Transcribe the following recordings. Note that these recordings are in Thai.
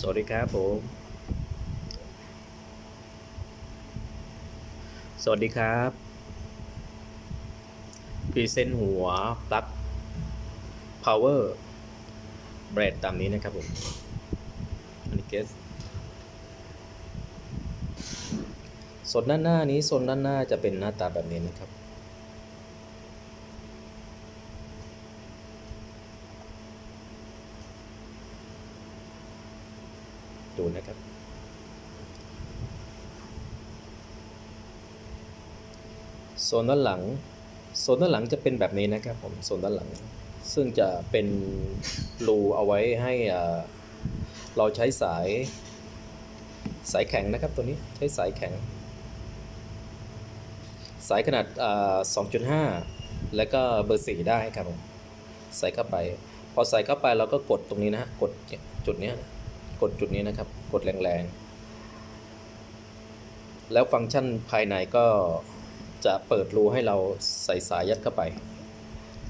สวัสดีครับผม สวัสดีครับพรีเซนต์หัวปลั๊ก power แบรนด์ตามนี้นะครับผมอันนี้เกสส่วนด้านหน้านี้โซนด้านหน้าจะเป็นหน้าตาแบบนี้นะครับ ดูนะครับ โซนด้านหลัง โซนด้านหลังจะเป็นแบบนี้นะครับผม โซนด้านหลัง ซึ่งจะเป็นรูเอาไว้ให้เราใช้สาย สายแข็งนะครับตัวนี้ใช้สายแข็ง สายขนาดอ่า2.5 แล้วก็เบอร์ 4 ได้ครับผม ใส่เข้าไป พอใส่เข้าไปเราก็กดตรงนี้นะฮะ กดจุดนี้ กดจุดนี้นะครับ กดแรงๆ แล้วฟังก์ชันภายในก็จะเปิดรูให้เราใส่สายยัดเข้าไป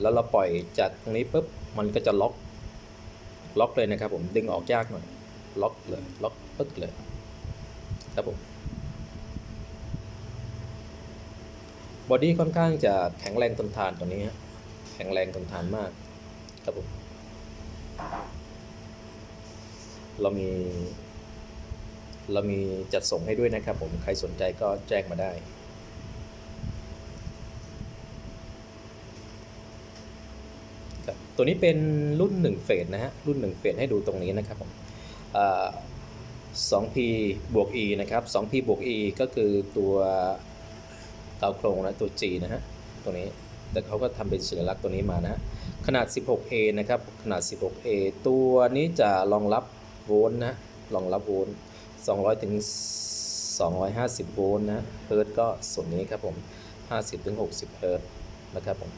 แล้วเราปล่อยจากตรงนี้ปุ๊บ มันก็จะล็อกล็อกเลยนะครับผมดึงออกยากหน่อย ล็อกเลย ล็อกปึ๊กเลย ครับผมบอดี้ค่อนข้างจะแข็งแรงทนทานตัวนี้ฮะแข็งแรงทนทานมาก ครับผม เรามี เรามีจัดส่งให้ด้วยนะครับผมใครสนใจก็แจ้งมาได้ครับตัวนี้เป็นรุ่น 1 เฟสนะฮะ รุ่น 1 เฟสให้ดูตรงนี้นะครับผมสอ่า 2P บวก E นะครับ 2P บวก E ก็คือตัวกาโครงนะตัว G นะฮะ ตัวนี้ แต่เขาก็ทำเป็นสัญลักษณ์ตัวนี้มานะ ขนาด 16A นะครับ ขนาด 16A ตัวนี้จะรองรับ โวลต์นะรองรับโวลต์200ถึง250 โวลต์นะเฮิร์ตก็ส่วนนี้ครับผม 50ถึง60 เฮิร์ตนะครับผม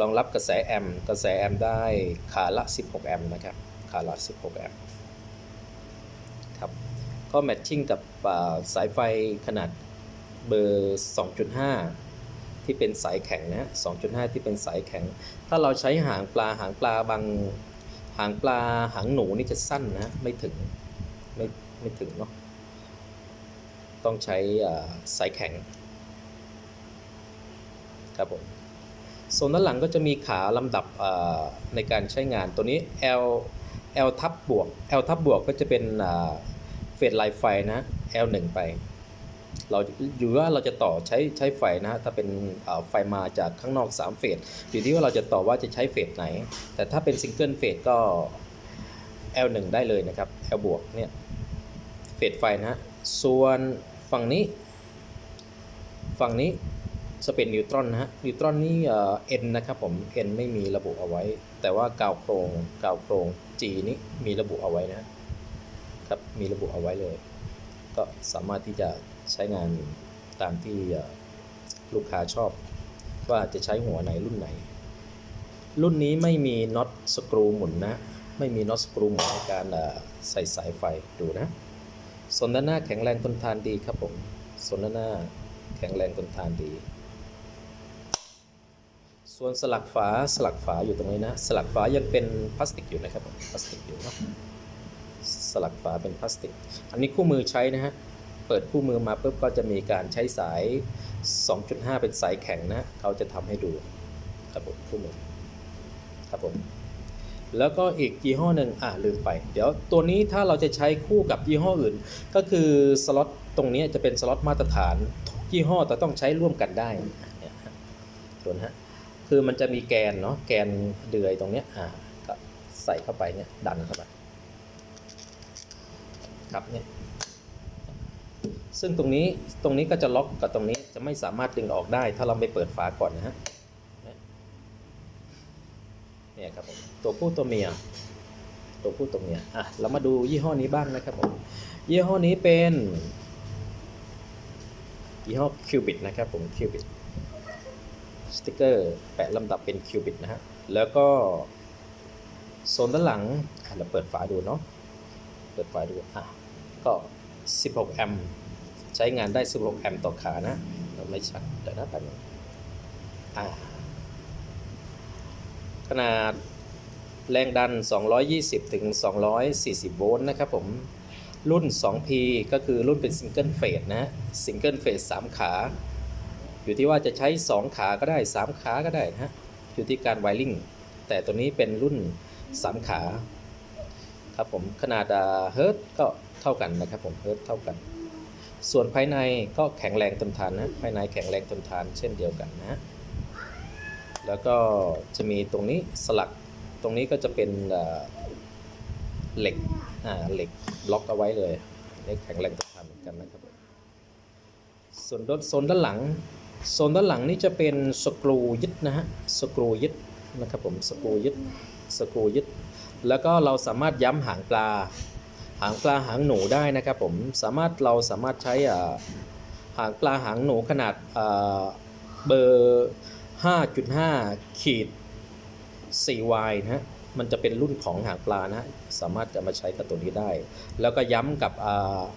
รองรับกระแสแอมป์กระแสแอมป์ได้ขาละ 16 แอมป์นะครับขาละ 16 แอมป์ครับก็แมทชิ่งกับาสายไฟขนาดเบอร์ 2.5 ที่เป็นสายแข็งนะ 2.5 ที่เป็นสายแข็ง ถ้าเราใช้หางปลาหางปลาบาง หางปลาหางหนูนี่จะสั้นนะไม่ถึงไม่ไม่ถึงเนาะต้องใช้สายแข็งครับผมโซนด้านหลังก็จะมีขาลำดับในการใช้งานตัวนี้ L L ทับบวก L ทับบวกก็จะเป็นเฟสไลน์ไฟนะ L 1 ไป เราอยู่ว่าเราจะต่อใช้ใช้ไฟนะฮะถ้าเป็นไฟมาจากข้างนอก 3 เฟสอยู่ที่ว่าเราจะต่อว่าจะใช้เฟสไหน แต่ถ้าเป็นซิงเกิลเฟสก็ L 1 ได้เลยนะครับ L บวกเนี่ยเฟสไฟนะฮะส่วนฝั่งนี้ ฝั่งนี้จะเป็นนิวตรอนนะฮะนิวตรอนนี่เอ่อ N นะครับผม N ไม่มีระบุเอาไว้ แต่ว่ากาวโครงกาวโครง G นี้มีระบุเอาไว้นะครับมีระบุเอาไว้เลย ก็สามารถที่จะ ใช้งานตามที่ลูกค้าชอบ ว่าจะใช้หัวไหนรุ่นไหน รุ่นนี้ไม่มีน็อตสกรูหมุนนะ ไม่มีน็อตสกรูหมุนในการใส่สายไฟดูนะสนด้านหน้าแข็งแรงทนทานดีครับผมสนด้านหน้าแข็งแรงทนทานดี ส่วนสลักฝาสลักฝาอยู่ตรงนี้นะ สลักฝายังเป็นพลาสติกอยู่นะครับผมพลาสติกอยู่นะสลักฝาเป็นพลาสติก อันนี้คู่มือใช้นะฮะ เปิดคู่มือมาปุ๊บก็จะมีการใช้สาย 2.5 เป็นสายแข็งนะเขาจะทำให้ดูครับผมคู่มือครับผมแล้วก็อีกยี่ห้อหนึ่งอะลืมไป เดี๋ยวตัวนี้ถ้าเราจะใช้คู่กับยี่ห้ออื่น ก็คือสล็อตตรงนี้จะเป็นสล็อตมาตรฐานทุกยี่ห้อแต่ต้องใช้ร่วมกันได้เนี่ยฮะส่วนฮะคือมันจะมีแกนเนาะแกนเดือยตรงเนี้ยอ่าก็ใส่เข้าไปเนี่ยดันเข้าไปครับเนี่ย ซึ่งตรงนี้ตรงนี้ก็จะล็อกกับตรงนี้จะไม่สามารถดึงออกได้ ถ้าเราไม่เปิดฝาก่อนนะฮะเนี่ยครับผมตัวผู้ตัวเมียตัวผู้ตัวเมียอะเรามาดูยี่ห้อนี้บ้างนะครับผมยี่ห้อนี้เป็นยี่ห้อคิวบิ t นะครับผมคิวบิ t สติกเกอร์แปะลำดับเป็นคิวบิ t นะฮะแล้วก็โซนด้านหลังเราเปิดฝาดูเนาะเปิดฝาดูอะก็ 16 แอมป์ ใช้งานได้ 16 แอมป์ต่อขานะเราไม่ชัดเดี๋ยวนะแป๊บนึงขนาดแรงดัน 220 ถึง 240 โวลต์นะครับผมรุ่น 2P ก็คือรุ่นเป็นซิงเกิลเฟสนะฮะซิงเกิลเฟส3ขา อยู่ที่ว่าจะใช้ 2 ขาก็ได้ 3 ขาก็ได้นะฮะอยู่ที่การไวริงแต่ตัวนี้เป็นรุ่น 3 ขาครับผมขนาดเฮิร์ตก็เท่ากันนะครับผมเฮิร์ตเท่ากัน ส่วนภายในก็แข็งแรงทนทานนะ ภายในแข็งแรงทนทานเช่นเดียวกันนะ แล้วก็จะมีตรงนี้สลัก ตรงนี้ก็จะเป็นเหล็กเหล็กล็อกเอาไว้เลยนี่แข็งแรงทนทานเหมือนกันนะครับ ส่วนด้านโซนด้านหลัง โซนด้านหลังนี่จะเป็นสกรูยึดนะฮะ สกรูยึดนะครับผม สกรูยึด สกรูยึด แล้วก็เราสามารถย้ำหางปลาางปลาหางหนูได้นะครับผมสามารถเราสามารถใช้หางปลาหางหนูขนาดเบอร์ 5.5 ขีด 4Y นะฮะมันจะเป็นรุ่นของหางปลานะฮะสามารถจะมาใช้กับตัวนี้ได้ แล้วก็ย้ำกับ